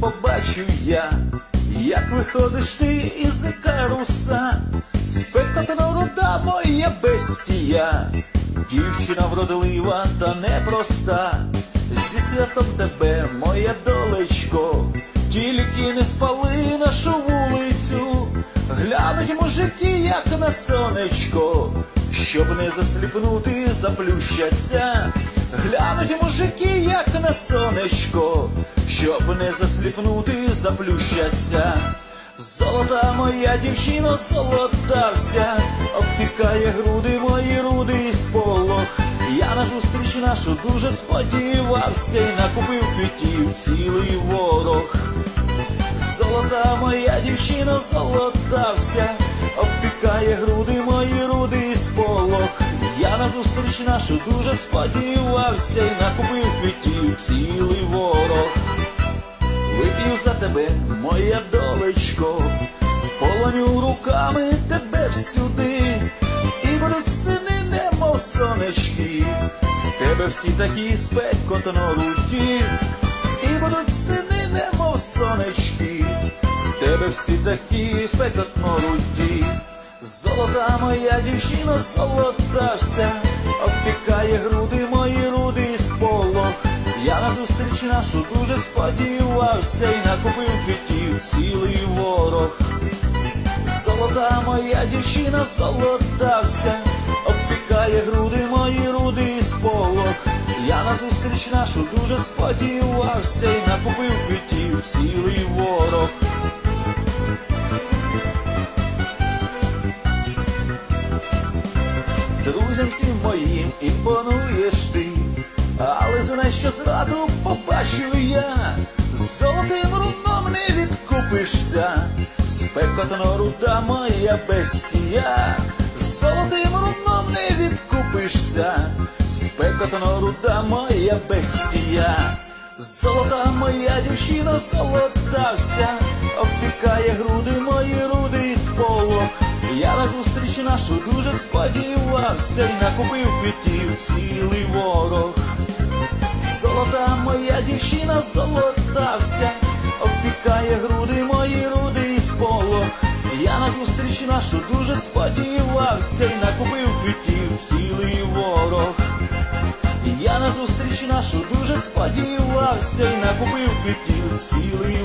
побачу я, як виходиш ти із каруса, спекотно руда моя бестія, дівчина вродлива та непроста, зі святом тебе, моя долечко, тільки не спали нашу вулицю, глянуть мужики, як на сонечко, щоб не засліпнути, заплющаться, глянуть мужики, як на сонечко, щоб не засліпнути, заплющаться. Золота моя дівчино, золота вся, обтикає груди мої руди і сполох. Я на зустріч нашу дуже сподівався і накупив квітів цілий ворог. Золота моя дівчина, золота вся, обпікає груди на нашу дуже сподівався і накупив квітів цілий ворог. Вип'ю за тебе, моя долечко, полоню руками тебе всюди, і будуть сини, немов сонечки, тебе всі такі спекотно руті, і будуть сини, немов сонечки, тебе всі такі спекотно руті. Золота моя дівчина, золота вся, обпікає груди мої руди і сполох. Я на зустріч нашу дуже сподівався і накупив квітів цілий ворог. Золота моя дівчина, золота вся, обпікає груди мої руди і сполох. Я на зустріч нашу дуже сподівався і накупив квітів цілий ворог. Друзям всім моїм імпонуєш ти, але знай, що зраду побачу я, золотим руном не відкупишся, спекотно руда моя бестія, золотим руном не відкупишся, спекотно руда моя бестія. Золота моя дівчина, золота вся, обпікає груди мої нашу дуже сподівався і накупив квітів цілий ворог. Золота моя дівчина, золота вся, обпікає груди мої руди і сполох. Я на зустріч нашу дуже сподівався і накупив квітів цілий ворог. Я на зустріч нашу дуже сподівався і накупив квітів цілий